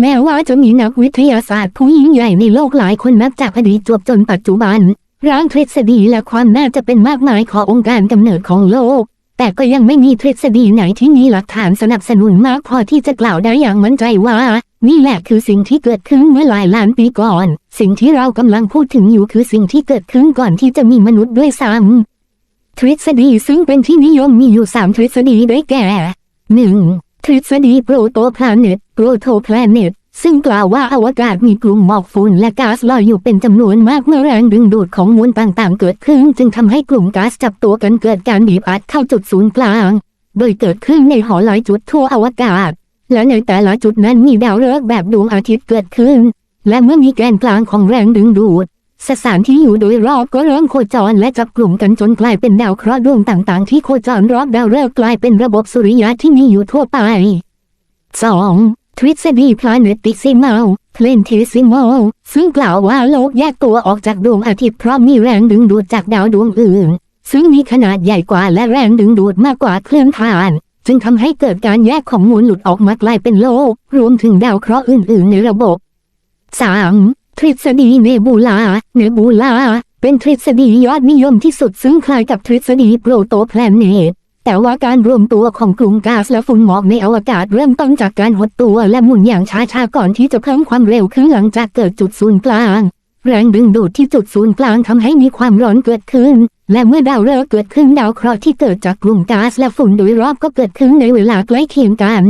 แม้ว่าจะมีนักวิทยาศาสตร์ผู้ยิ่งใหญ่ในโลกหลายคนนับจากอดีตจวบจนปัจจุบัน ร่างทฤษฎีและความน่าจะเป็นมากมายขององค์การกำเนิดของโลก แต่ก็ยังไม่มีทฤษฎีไหนที่มีหลักฐานสนับสนุนมากพอที่จะกล่าวได้อย่างมั่นใจว่า นี่แหละคือสิ่งที่เกิดขึ้นเมื่อหลายล้านปีก่อน สิ่งที่เรากำลังพูดถึงอยู่คือสิ่งที่เกิดขึ้นก่อนที่จะมีมนุษย์ด้วยซ้ำทฤษฎีซึ่งเป็นที่นิยมมีอยู่สามทฤษฎีได้แก่หนึ่งทฤษฎีโปรโตพลาเน็ต โปรโตแพลเน็ตซึ่งกล่าวว่าอวกาศมีกลุ่มหมอกฝุ่นและก๊าซลอยอยู่เป็นจำนวนมากเมื่อแรงดึงดูดของมวลต่างๆ เกิดขึ้น จึงทำให้กลุ่มก๊าซจับตัวกันเกิดการบีบอัดเข้าจุดศูนย์กลาง โดยเกิดขึ้นในหอหลายจุดทั่วอวกาศ และในแต่ละจุดนั้นมีดาวฤกษ์แบบดวงอาทิตย์เกิดขึ้น และเมื่อมีแกนกลางของแรงดึงดูดสสารที่อยู่โดยรอบก็เริ่มโคจรและจับกลุ่มกันจนกลายเป็นดาวเคราะห์ดวงต่างๆ ที่โคจรรอบดาวฤกษ์กลายเป็นระบบสุริยะที่มีอยู่ทั่วไป 2. ทฤษฎี planetesimal planetesimal ซึ่งกล่าวว่าโลกแยกตัวออกจากดวงอาทิตย์เพราะมีแรงดึงดูดจากดาวดวงอื่น ซึ่งมีขนาดใหญ่กว่าและแรงดึงดูดมากกว่าเคลื่อนผ่าน จึงทำให้เกิดการแยกของมวลหลุดออกมากลายเป็นโลก รวมถึงดาวเคราะห์อื่น ๆ ในระบบ 3. ทฤษฎีเนบูลา เนบูลา เป็นทฤษฎียอดนิยมที่สุดซึ่งคล้ายกับทฤษฎีโปรโตแพลเนต แต่ว่าการรวมตัวของกลุ่มก๊าซและฝุ่นหมอกในอวกาศเริ่มต้นจากการหดตัวและหมุนอย่างช้าๆก่อนที่จะเพิ่มความเร็วขึ้นหลังจากเกิดจุดศูนย์กลาง แรงดึงดูดที่จุดศูนย์กลางทำให้มีความร้อนเกิดขึ้น และเมื่อดาวฤกษ์เกิดขึ้นดาวเคราะห์ที่เกิดจากกลุ่มก๊าซและฝุ่นโดยรอบก็เกิดขึ้นในเวลาใกล้เคียงกัน